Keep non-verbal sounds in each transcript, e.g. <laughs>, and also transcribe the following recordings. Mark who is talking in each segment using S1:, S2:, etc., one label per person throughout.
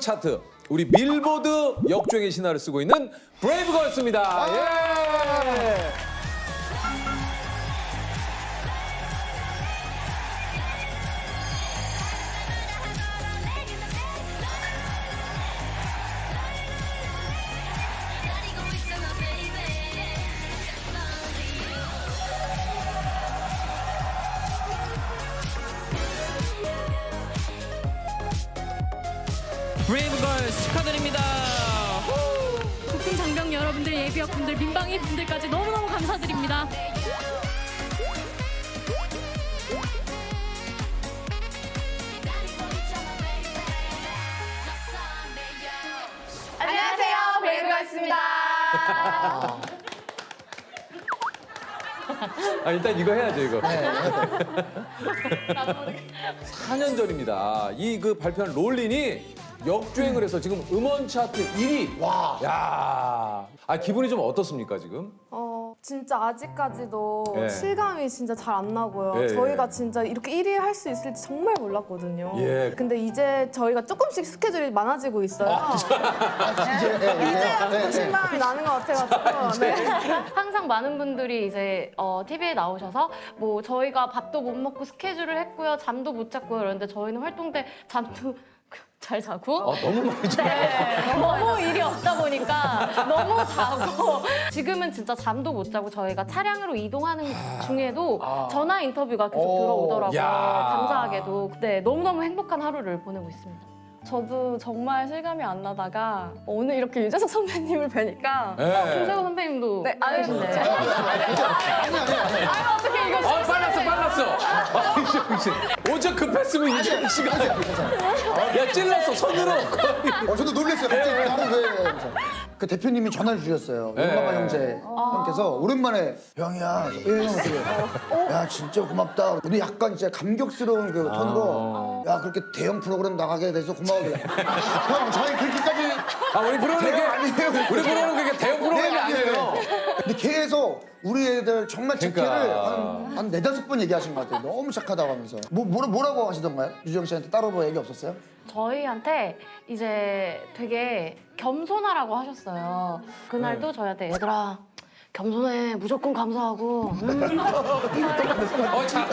S1: 차트 우리 빌보드 역주행의 신화를 쓰고 있는 브레이브걸스입니다. 예.
S2: 감사드립니다.
S3: 안녕하세요, 브레이브걸스입니다.
S1: 아, 일단 이거 해야죠, 이거. 4년 전입니다. 이 그 발표한 롤린이 역주행을 해서 지금 음원 차트 1위. 와. 야. 아, 기분이 좀 어떻습니까, 지금?
S3: 어, 진짜 아직까지도
S1: 예.
S3: 실감이 진짜 잘 안 나고요.
S1: 예,
S3: 저희가
S1: 예.
S3: 진짜 이렇게 1위 할 수 있을지 정말 몰랐거든요.
S1: 예.
S3: 근데 이제 저희가 조금씩 스케줄이 많아지고 있어요. <laughs> 이제 실감이 나는 것 같아가지고. <laughs> 네.
S4: 항상 많은 분들이 이제 어, TV에 나오셔서 뭐 저희가 밥도 못 먹고 스케줄을 했고요, 잠도 못 잤고요. 그런데 저희는 활동 때 잠도 잘 자고
S1: 아, 너무 많이 좀.
S4: 네, 너무 일이 없다 보니까 너무 자고 지금은 진짜 잠도 못 자고 저희가 차량으로 이동하는 중에도 전화 인터뷰가 계속 들어오더라고요.
S1: 야.
S4: 감사하게도 네, 너무너무 행복한 하루를 보내고 있습니다.
S5: 저도 정말 실감이 안 나다가 오늘 이렇게 유재석 선배님을 뵈니까
S1: 예.
S4: 김세호 선배님도
S5: 네, 아유,
S4: 계신데 <laughs>
S5: 어떻게 이거
S1: 아, 빨랐어, 빨랐어. 아, 이정 씨. 오전 급했으면 이정 씨가. 야, 찔렀어, 손으로.
S6: 어, 저도 놀랐어요. 갑자기 나는 왜? 그 대표님이 전화를 주셨어요.
S1: 네.
S6: 용마가 형제 형께서 오랜만에 형이야. 예, 형 되게. 야 진짜 고맙다. 근데 약간 진짜 감격스러운 그 톤으로 야 그렇게 대형 프로그램 나가게 돼서 고마워. <laughs> 형 저희 그렇게까지
S1: 아, 우리 프로는
S6: 대형 아니에요.
S1: 우리 프로는 그게 대형 프로그램이 아니에요.
S6: 근데 계속 우리 애들 정말 착해를
S1: 그러니까.
S6: 한, 한 네다섯 번 얘기하신 것 같아요. 너무 착하다고 하면서. 뭐, 뭐라, 뭐라고 하시던가요? 유정 씨한테 따로 뭐 얘기 없었어요?
S4: 저희한테 이제 되게 겸손하라고 하셨어요. 그날도 저희한테 얘들아 겸손해 무조건 감사하고 음. <laughs>
S1: 어, 자,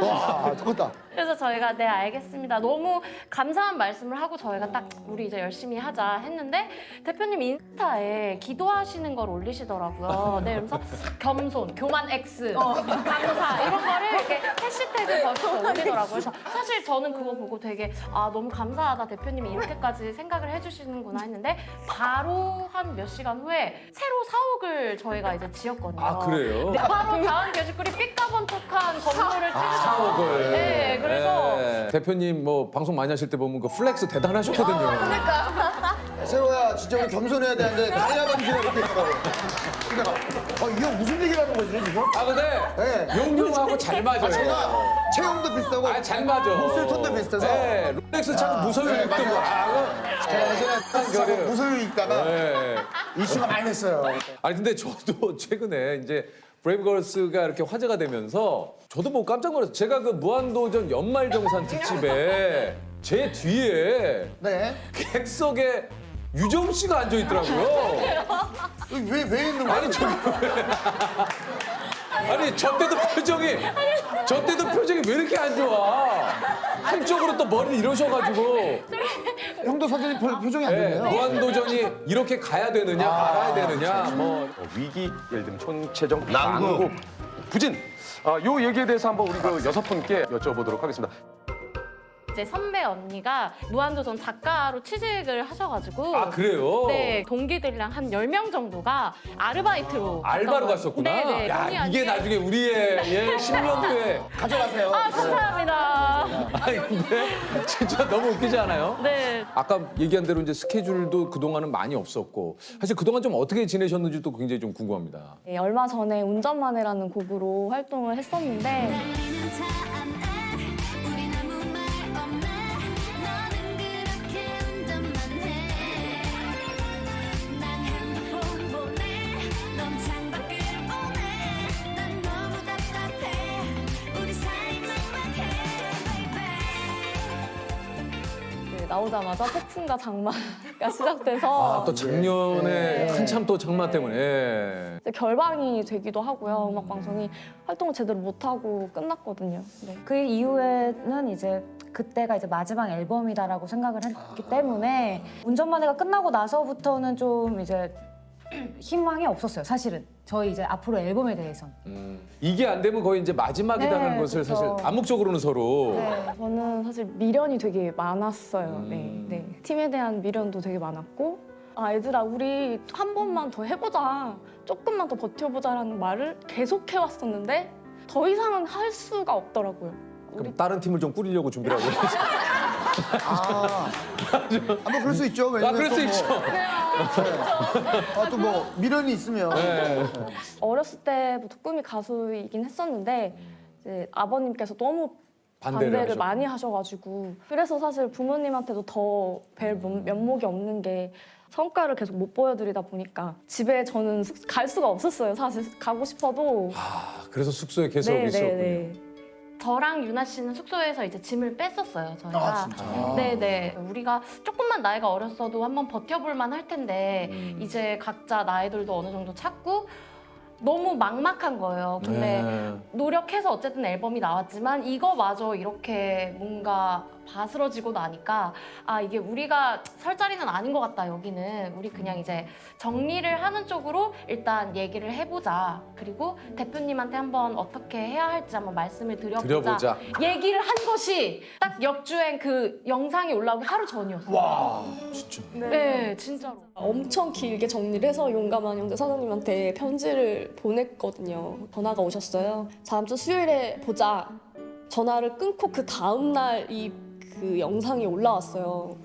S6: 와, 똑같다.
S4: 그래서 저희가 네 알겠습니다. 너무 감사한 말씀을 하고 저희가 딱 우리 이제 열심히 하자 했는데 대표님 인스타에 기도하시는 걸 올리시더라고요. 네 그래서 겸손, 교만 X, 감사 이런 거를 이렇게 해시태그 걸쳐서 <laughs> 올리더라고요. 그래서 사실 저는 그거 보고 되게 아 너무 감사하다 대표님이 이렇게까지 생각을 해주시는구나 했는데 바로 한 몇 시간 후에 새로 사옥을 저희가 이제 지었거든요.
S1: 아, 그래요?
S4: 네, 바로 다음 게시글이 삐까번쩍한 건물을 찍으셔서
S1: 사옥을.
S4: 네, 그래서
S1: 예. 대표님 뭐 방송 많이 하실 때 보면 그 플렉스 대단하셨거든요.
S6: 세호야 진짜 우리 겸손해야 되는데 다이아 이렇게 있더라고 그러니까 어, 이형 무슨 얘기를 하는 거지 지금?
S1: 아 근데
S6: 네.
S1: 용용하고 잘 맞아요.
S6: 제가 체형도 비슷하고
S1: 아 잘 맞아.
S6: 목소리 톤도 비슷해서
S1: 네, 롤렉스 차고 무서워요.
S6: 네,
S1: 입던 거. 아,
S6: 제가 예전에. 무술 있다가
S1: 네.
S6: 이슈가 많이 됐어요
S1: 아니 근데 저도 <laughs> 최근에 이제 브레이브걸스가 이렇게 화제가 되면서 저도 뭐 깜짝 놀랐어요. 제가 그 무한도전 연말정산 특집에 제 뒤에
S6: 네.
S1: 객석에 유정 씨가 앉아 있더라고요.
S6: 왜, 왜 있는 거야?
S1: 아니 저기 아니 저 때도 표정이 저 때도 표정이 왜 이렇게 안 좋아? 한쪽으로 또 머리를 이러셔가지고. <laughs>
S6: 형도 별 표정이 안
S1: 네,
S6: 좋네요.
S1: 무한도전이 이렇게 가야 되느냐 말아야 되느냐 뭐.
S7: 어, 위기, 예를 들면 총체적 난국, 부진. 아, 요 얘기에 대해서 한번 우리 그 여섯 분께 여쭤보도록 하겠습니다.
S4: 이제 선배 언니가 무한도전 작가로 취직을 하셔가지고
S1: 아 그래요?
S4: 네 동기들이랑 한 10명 정도가 아르바이트로
S1: 알바로
S4: 갔던
S1: 갔었구나.
S4: 네네
S1: 야
S4: 본의
S1: 이게
S4: 아니게.
S1: 나중에 우리의 예, 10년 후에 <laughs>
S6: 가져가세요
S4: 아 감사합니다 <laughs>
S1: 아니 근데 진짜 너무 웃기지 않아요?
S4: 네
S1: 아까 얘기한 대로 이제 스케줄도 그동안은 많이 없었고 사실 그동안 좀 어떻게 지내셨는지도 굉장히 좀 궁금합니다.
S5: 네, 얼마 전에 운전만 해라는 곡으로 활동을 했었는데
S2: 달리는 차 안에
S5: 나오자마자 폭풍과 장마가 <laughs> 시작돼서
S1: 아, 또 작년에
S6: 네.
S1: 한참 또 장마 때문에. 예.
S5: 이제 결방이 되기도 하고요. 음악 방송이 활동을 제대로 못 하고 끝났거든요. 네.
S8: 그 이후에는 이제 그때가 이제 마지막 앨범이다라고 생각을 했기 때문에 운전만 해가 끝나고 나서부터는 좀 이제 <clears throat> 희망이 없었어요. 사실은 저희 이제 앞으로 앨범에 대해서는.
S1: 음, 이게 안 되면 거의 이제 마지막이라는
S8: 네,
S1: 것을
S8: 그쵸.
S1: 사실 암묵적으로는 서로.
S5: 네, 저는 사실 미련이 되게 많았어요.
S1: 음.
S5: 네, 네. 팀에 대한 미련도 되게 많았고, 아, 얘들아, 우리 한 번만 더 해보자. 조금만 더 버텨보자라는 말을 계속 해왔었는데, 더 이상은 할 수가 없더라고요.
S1: 그럼 다른 팀을 좀 꾸리려고 준비를 하고. <laughs>
S6: 아, 아, 뭐 그럴 수 있죠.
S1: 아, 그럴 수
S6: 왜냐면 또 뭐,
S1: 있죠.
S6: 아, 또 뭐 미련이 있으면.
S1: 네.
S5: 어렸을 때부터 꿈이 가수이긴 했었는데, 이제 아버님께서 너무
S1: 반대를,
S5: 반대를. 많이 하셔가지고 그래서 사실 부모님한테도 더뵐 면목이 없는 게 성과를 계속 못 보여드리다 보니까 집에 저는 숙- 갈 수가 없었어요 사실 가고 싶어도
S1: 아, 그래서 숙소에 계속
S5: 네,
S1: 있었군요.
S4: 저랑 유나 씨는 숙소에서 이제 짐을 뺐었어요. 저희가.
S6: 아, 진짜?
S4: 네네. 우리가 조금만 나이가 어렸어도 한번 버텨볼 만 할 텐데
S1: 음.
S4: 이제 각자 나이들도 어느 정도 찾고 너무 막막한 거예요. 근데
S1: 네.
S4: 노력해서 어쨌든 앨범이 나왔지만 이거마저 이렇게 뭔가 바스러지고 나니까 아 이게 우리가 설 자리는 아닌 것 같다 여기는 우리 그냥 이제 정리를 하는 쪽으로 일단 얘기를 해보자 그리고 대표님한테 한번 어떻게 해야 할지 한번 말씀을 드려보자,
S1: 드려보자.
S4: 얘기를 한 것이 딱 역주행 그 영상이 올라오기 하루 전이었어요
S1: 와, 진짜.
S4: 네 진짜로
S9: 엄청 길게 정리를 해서 용감한 형제 사장님한테 편지를 보냈거든요. 전화가 오셨어요. 다음 주 수요일에 보자. 전화를 끊고 그 다음 날 이 그 영상이 올라왔어요.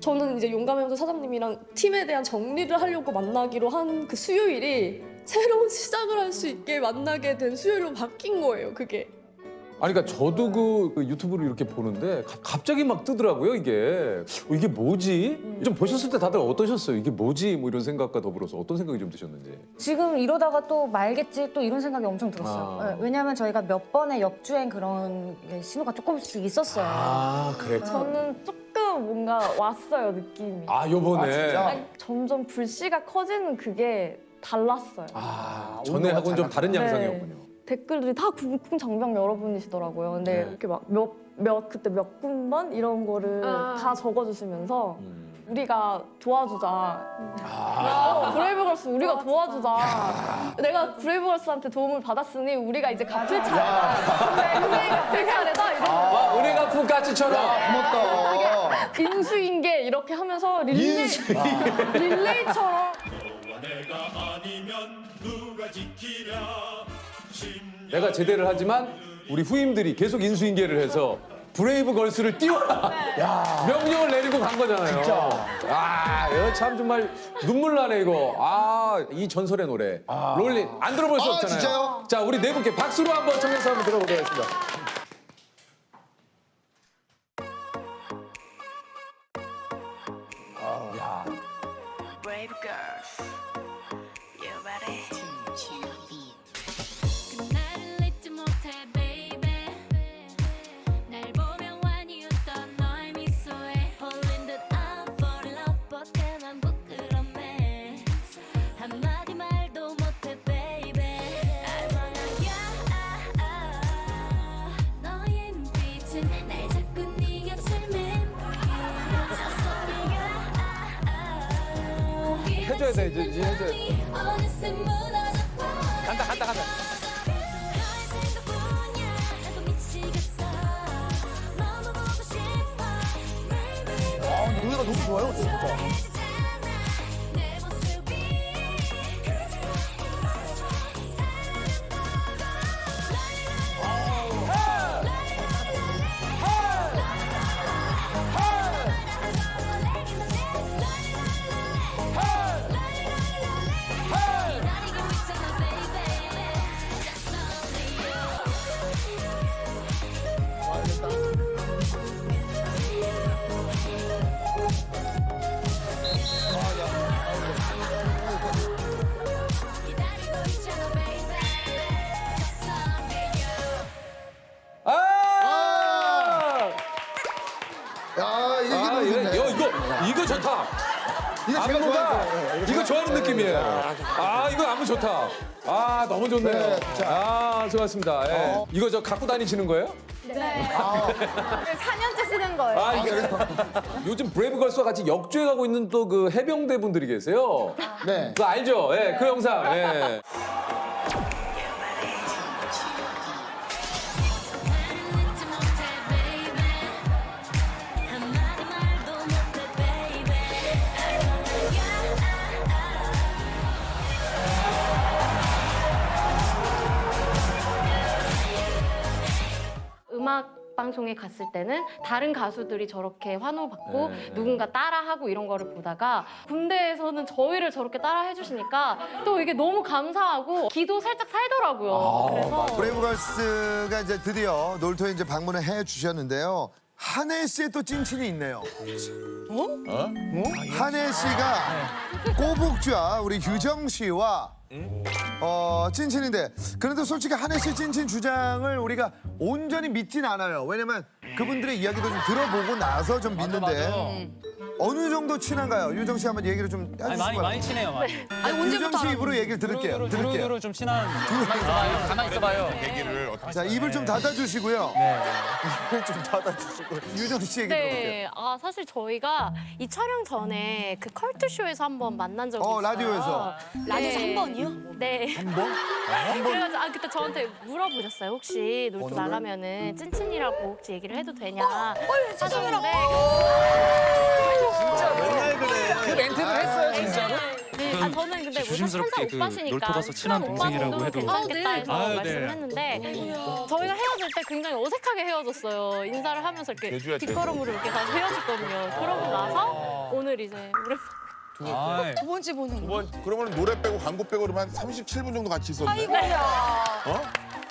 S9: 저는 이제 형제 사장님이랑 팀에 대한 정리를 하려고 만나기로 한 그 수요일이 새로운 시작을 할 수 있게 만나게 된 수요일로 바뀐 거예요. 그게.
S1: 아니 그러니까 저도 그, 그 유튜브를 이렇게 보는데 가- 갑자기 막 뜨더라고요 이게 어, 이게 뭐지? 좀 보셨을 때 다들 어떠셨어요? 이게 뭐지? 뭐 이런 생각과 더불어서 어떤 생각이 좀 드셨는지.
S8: 지금 이러다가 또 말겠지 또 이런 생각이 엄청 들었어요.
S1: 아.
S8: 네, 왜냐하면 저희가 몇 번의 역주행 그런 게 신호가 조금씩 있었어요.
S1: 아 그래.
S5: 저는 조금 뭔가 왔어요 느낌이
S1: 아 요번에.
S6: 아, 진짜?
S5: 아니, 점점 불씨가 커지는 그게 달랐어요
S1: 아,
S6: 아,
S1: 전에하고는 좀 다른
S5: 네.
S1: 양상이었군요.
S5: 댓글들이 다 궁금 장병 여러분이시더라고요. 근데
S1: 네.
S5: 이렇게 막 몇 몇 그때 몇 군번 이런 거를
S3: 아.
S5: 다 적어주시면서
S1: 음.
S5: 우리가 도와주자.
S1: 아,
S5: 어, 브레이브걸스 우리가 도와주자. 내가 브레이브걸스한테 도움을 받았으니 우리가 이제 갚을 차례다. 근데 그게 갚을 차례다. 이런
S1: 아, 우리가 푸까치처럼.
S6: 고맙다.
S5: 인수인계 이렇게 하면서 릴레이 릴레이처럼
S1: 내가 제대를 하지만 우리 후임들이 계속 인수인계를 해서 브레이브 걸스를 띄워라 명령을 내리고 간 거잖아요.
S6: 진짜.
S1: 아, 이거 참 정말 눈물 나네 이거. 아, 이 전설의 노래 롤린 안 들어볼 수
S6: 아,
S1: 없잖아요.
S6: 진짜요?
S1: 자, 우리 네 분께 박수로 한번 청해서 한번 들어보도록 하겠습니다. 해줘야 돼, 이제, 이제 해줘야 돼. 간다, 간다, 간다.
S6: 아, 노래가 너무 좋아요, 진짜.
S1: 좋네요.
S6: 네,
S1: 아 수고하셨습니다. 예. 이거 저 갖고 다니시는 거예요?
S3: 네. 4년째 쓰는 거예요.
S1: 아 이게 <laughs> 요즘 브레이브걸스와 같이 역주행 하고 있는 또 그 해병대 분들이 계세요.
S6: 네.
S1: 그거 알죠? 예, 그 영상. 예.
S4: 음악 방송에 갔을 때는 다른 가수들이 저렇게 환호받고
S1: 네.
S4: 누군가 따라하고 이런 거를 보다가 군대에서는 저희를 저렇게 따라 해 주시니까 또 이게 너무 감사하고 기도 살짝 살더라고요.
S1: 아,
S4: 그래서
S10: 브레이브걸스가 이제 드디어 놀토에 이제 방문을 해 주셨는데요. 한혜 씨의 또 찐친이 있네요. 어? 한혜 씨가 꼬북주와 우리 유정 씨와 어, 찐친인데. 그런데 솔직히 한혜 씨 찐친 주장을 우리가 온전히 믿진 않아요. 왜냐면 그분들의 이야기도 좀 들어보고 나서 좀 믿는데 어느 정도 친한가요? 유정 씨 한번 얘기를 좀 해주시기
S11: 아니, 많이. 많이 친해요. 많이.
S10: 유정 씨 입으로 얘기를 들을게요.
S11: 두루
S10: 들을게요.
S11: 두루 좀 친한. 아, 가만 있어봐요.
S10: 자 입을 좀 닫아주시고요.
S11: 네.
S10: 입을 좀 닫아주시고 유정 씨 얘기 들어볼게요.
S4: 네, 아 사실 저희가 이 촬영 전에 그 컬투 쇼에서 한번 만난 적이
S10: 어,
S4: 있어요.
S10: 라디오에서.
S4: 라디오에서 한 번이요? 네.
S10: 한 번?
S4: 그래가지고 아 그때 저한테 물어보셨어요. 혹시 놀토 나가면은 찐친이라고 혹시 얘기를 해도 되냐? 하셨는데
S1: 맨날 그래. 그 멘트를 했어요 진짜로?
S4: 네, 아 저는 근데 뭐
S11: 조심스럽게 그
S4: 오빠시니까
S11: 놀토 가서 친한 동생이라고
S4: 오빠
S11: 해도.
S4: 괜찮겠다 해서
S11: 아유, 네.
S4: 말씀을 했는데 저희가 헤어질 때 굉장히 어색하게 헤어졌어요. 인사를 하면서 이렇게
S12: 제주야, 제주.
S4: 뒷걸음으로 이렇게 가서 헤어졌거든요. 그러고 나서 오늘 이제 우리
S11: 아,
S12: 두 번, 그러면 노래 빼고 광고 빼고 그러면 한 37분 정도 같이 있었네.
S11: 아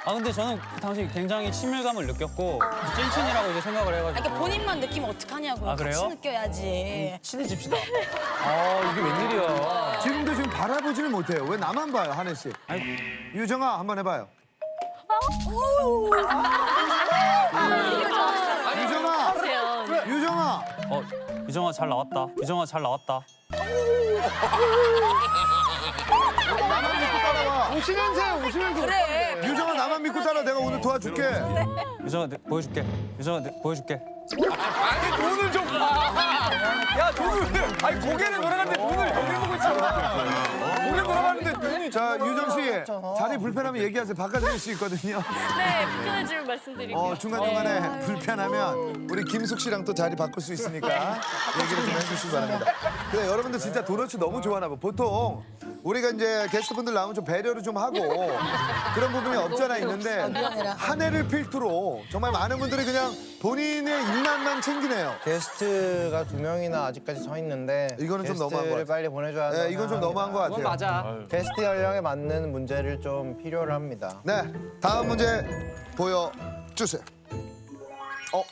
S11: 근데 저는 그 당시 굉장히 친밀감을 느꼈고 찐친이라고 이제 생각을 해가지고.
S13: 그러니까 본인만 느끼면 어떡하냐고요.
S11: 아, 그래요?
S13: 같이 느껴야지.
S11: 친해집시다. 아 이게 웬일이야.
S10: 지금도 지금 바라보지를 못해요. 왜 나만 봐요, 한혜 씨? 유정아 한번 해봐요. 유정아, 유정아.
S11: 어 유정아 잘 나왔다. 유정아 잘 나왔다.
S10: 나만 믿고 따라와. 웃으면서 웃으면서.
S13: 그래.
S10: 믿고 따라. 내가 오늘 도와줄게.
S11: 내, 보여줄게. 내, 보여줄게.
S1: 아니 눈을 좀 봐. 야 눈을. 아니 고개를 돌아가는데 눈을 여기 보고 있잖아. 고개 돌아가는데 눈이.
S10: 자, 유정 씨 자리 불편하면 얘기하세요. 바꿔드릴 수 있거든요.
S4: 네 불편해지면 말씀드릴게요.
S10: 어, 중간 중간에 불편하면 우리 김숙 씨랑 또 자리 바꿀 수 있으니까 얘기를 좀 해주시기 바랍니다. 근데 여러분들 진짜 도넛 너무 좋아하나 봐. 보통 우리가 이제 게스트분들 나오면 좀 배려를 좀 하고 그런 부분이 없잖아 있는데 한 해를 필두로 정말 많은 분들이 그냥 본인의 입맛만 챙기네요.
S14: 게스트가 두 명이나 아직까지 서 있는데
S10: 이거는 좀 너무한 것
S14: 게스트를
S10: 같아요.
S14: 빨리 보내줘야
S10: 네,
S14: 한다고
S10: 이건 좀. 너무한 것 같아요.
S11: 맞아.
S14: 게스트 연령에 맞는 문제를 좀 필요로 합니다.
S10: 네, 다음 문제 보여주세요. 어?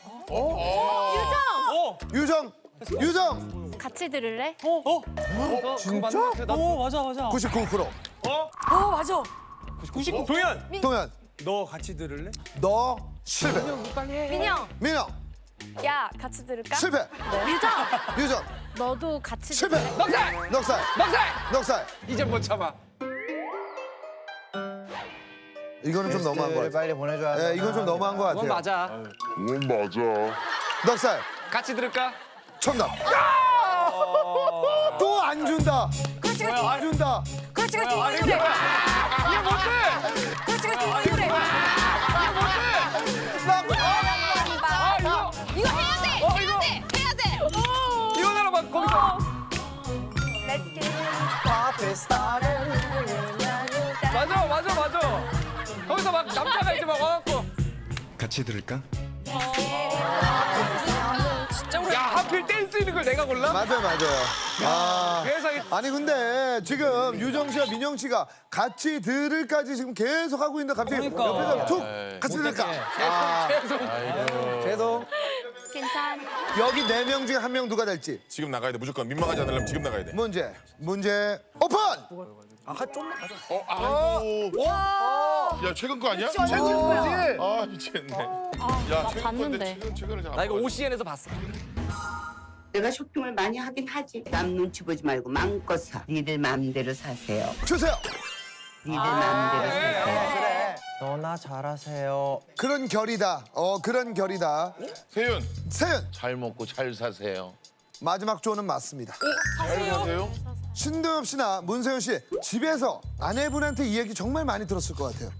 S4: 유정
S10: 유정! 유정!
S4: 같이 들을래?
S10: 진짜?
S11: 오 맞아 맞아.
S10: 99%.
S13: 어, 맞아.
S1: 99 동현.
S10: 동현,
S1: 너 같이 들을래?
S10: 너 실패.
S4: 민영
S10: 민영,
S4: 야 같이 들을까?
S10: 실패.
S4: 유정
S10: 유정,
S4: 너도 같이
S10: 실패.
S4: 들을래?
S1: 넉살.
S10: 넉살,
S1: 넉살.
S10: 넉살.
S1: 이제 못 참아.
S10: 이거는 좀 너무한 것
S14: 게스트를
S10: 같아요.
S14: 빨리 보내줘야
S10: 네, 이건 좀 너무한 것 같아요.
S11: 그건 맞아.
S12: 응, 맞아.
S10: 넉살,
S1: 같이 들을까?
S10: 정답. 또 안 준다.
S13: 그렇지, 그렇지.
S10: 안 준다.
S13: 그렇지, 그렇지.
S1: 못 맞아 맞아 맞아. 거기서 막 남자가 이제 막 와갖고.
S12: 같이 들을까?
S1: 야 하필 댄스 있는 걸 내가 골라?
S10: 맞아요, 맞아요. 아.
S1: 이-
S10: 아니 근데 지금 유정 씨와 민영 씨가 같이 들을까지 지금 계속 하고 있는데 갑자기
S11: 그러니까.
S10: 옆에서 툭 같이 들을까? 아,
S14: 계속
S4: 괜찮아
S10: 여기 네 명 중에 한 명 누가 될지
S12: 지금 나가야 돼. 무조건 민망하지 않으려면 지금 나가야 돼.
S10: 문제 문제 오픈.
S12: 어, 아이고. 야, 최근 거 아니야?
S10: 최근 거지.
S12: 아, 미치겠네. 야, 최근 건데
S4: 봤는데.
S12: 최근, 최근을
S1: 잘나 이거 OCN에서 봤어.
S15: 내가 쇼핑을 많이 하긴 하지. 남 눈치 보지 말고 마음껏 사. 니들 마음대로 사세요.
S10: 주세요.
S15: 니들 마음대로 사세요.
S14: 너나 잘하세요.
S10: 그런 결이다. 어 그런 결이다.
S12: 세윤.
S10: 세윤.
S12: 잘 먹고 잘 사세요.
S10: 마지막 조는 맞습니다.
S12: 잘 사세요.
S10: 신동엽 씨나 문세윤 씨 집에서 아내분한테 이 얘기 정말 많이 들었을 것 같아요.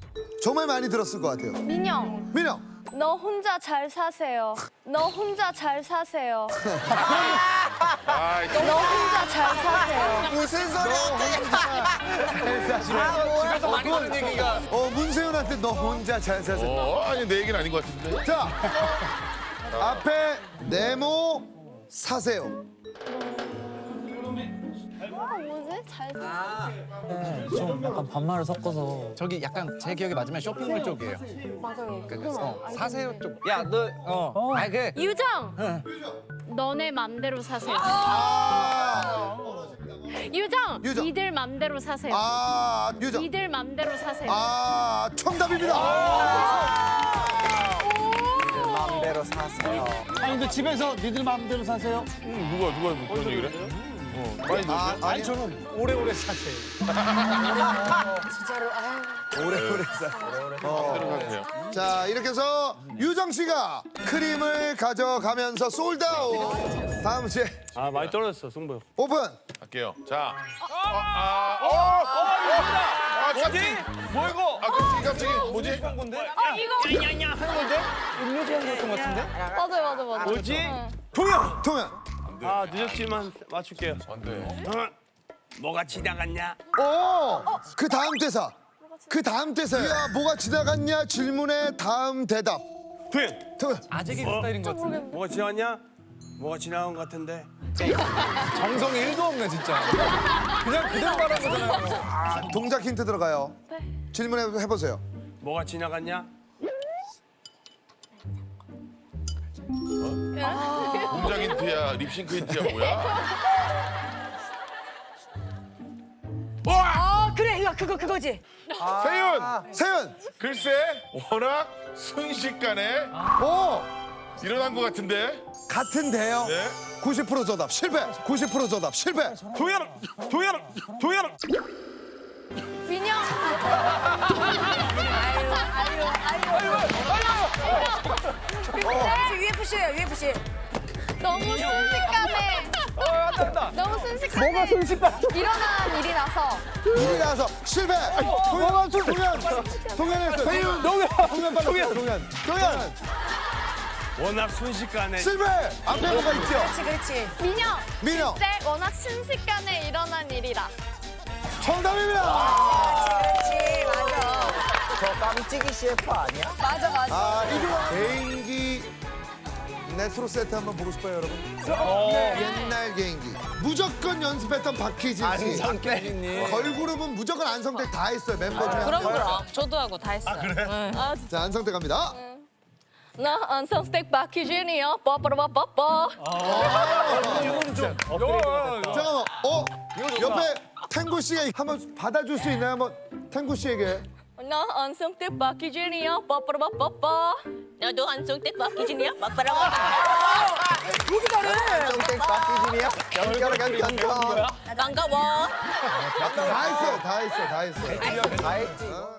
S10: 정말 많이 들었을 것 같아요.
S5: 민영,
S10: 민영.
S5: 너 혼자 잘 사세요. 너 혼자 잘 사세요. <laughs> 너 혼자 잘 사세요.
S10: 무슨 소리야?
S12: 집에서 많이 하는 얘기가.
S10: 어 문세윤한테 너 혼자 잘 사세요.
S12: 어, 아니 내 얘기는 아닌 것 같은데.
S10: 자 앞에 네모 사세요.
S5: 뭐지? 잘
S11: 네, 좀 약간 반말을 섞어서
S16: 저기 약간 제 기억에 맞으면 쇼핑몰 쪽이에요.
S5: 맞아요.
S16: 그, 어, 사세요 쪽. 야, 너 어. 아, 그
S4: 유정! 너네 맘대로 사세요. 유정!
S10: 유정.
S4: 니들 맘대로 사세요.
S10: 아 유정.
S4: 니들 맘대로 사세요.
S10: 아 정답입니다.
S14: 마음대로 사세요.
S16: 아니 근데 집에서 니들 마음대로 사세요?
S12: 누가 누가 그런 얘기를 해? 어, 많이 들었어요?
S10: 아, 아니
S16: 저는 오래오래 사세요.
S15: 진짜로 아유.
S10: 오래오래 사.
S12: 사세요.
S10: 자 이렇게 해서 유정 씨가 크림을 가져가면서 솔드아웃. 다음 문제
S11: 아 많이 떨어졌어 승부.
S10: 오픈.
S12: 갈게요. 자. 아, 어, 어, 아, 뭐지?
S11: 뭐 이거?
S12: 아, 깜짝이, 깜짝이. 뭐지?
S11: 건데? 아 이거 야야야 하는 건데? 음료수 향 같은 것 같은데?
S5: 맞아요, 맞아요, 맞아요.
S11: 뭐지?
S10: 동현. 동현.
S11: 아 늦었지만 맞출게요.
S12: 안 돼.
S11: 뭐가 지나갔냐?
S10: 오. 그 다음 대사. 그 다음 대사야. 야 뭐가 지나갔냐 질문의 다음 대답.
S11: 도현.
S10: 동현.
S16: 아재개 스타일인 것 같은데.
S11: 뭐가 지나갔냐? 뭐가 지나간 것 같은데?
S16: 정성이 1도 없네 진짜. 그냥 그대로 말한 거잖아요.
S10: 동작 힌트 들어가요. 질문해 해보세요.
S11: 뭐가 지나갔냐?
S12: 공작 힌트야, 립싱크 힌트야, 뭐야?
S13: 아 그래 이거 그거 그거지.
S12: 세윤!
S10: 세윤.
S12: 글쎄, 워낙 순식간에
S10: 오.
S12: 일어난 것 같은데.
S10: 같은데요.
S12: 네.
S10: 90% 저답 실패. 90% 저답 실패.
S11: 도현! 도현! 도현!
S5: 민영.
S13: 어, UFC예요 UFC.
S5: 너무 순식간에. 너무 순식간에.
S14: 뭐가 순식간?
S5: 일어난 일이 나서.
S10: 일이 나서 실패. 동현. 동현. 동현 했어. 세윤. 동현. 동현 빨리. 동현. 동현. 동현.
S11: 워낙 순식간에
S10: 실패. 앞에 뭐가 있죠?
S13: 그렇지 그렇지.
S5: 민영.
S10: 민영.
S5: 글쎄 워낙 순식간에 일어난 일이라.
S10: 정답입니다.
S13: 그렇지 맞아.
S14: 저 깜찍이 CF 아니야?
S13: 맞아 맞아.
S10: 아, 이중환 개인기 레트로 세트 한번 보고 싶어요, 여러분. 옛날 개인기. 무조건 연습했던 박희진 씨.
S14: 안성택님.
S10: 걸그룹은 무조건 안성택 다 했어요, 멤버 중에. 한
S13: 그럼
S10: 명.
S13: 그럼 저도 하고 다 했어요.
S5: 아,
S10: 자, 안성택 갑니다.
S5: 나 안성 스택 박희진이요. 뽀뽀뽀뽀뽀.
S11: 이거는 좀
S10: 잠깐만, 어? 옆에 탱구 씨가 한번 받아줄 수 있나요? 한번 탱구 씨에게.
S5: 나 안성택 박희진이요. 뽀뽀뽀뽀뽀. 나도 안성택 박희진이요. 뽀뽀뽀뽀.
S13: 여기 잘해.
S14: 안성택 박기진이야? 연결 연결.
S5: 반가워.
S10: 다 했어요, 다 했어요, 다 했어요.
S14: 다 했지.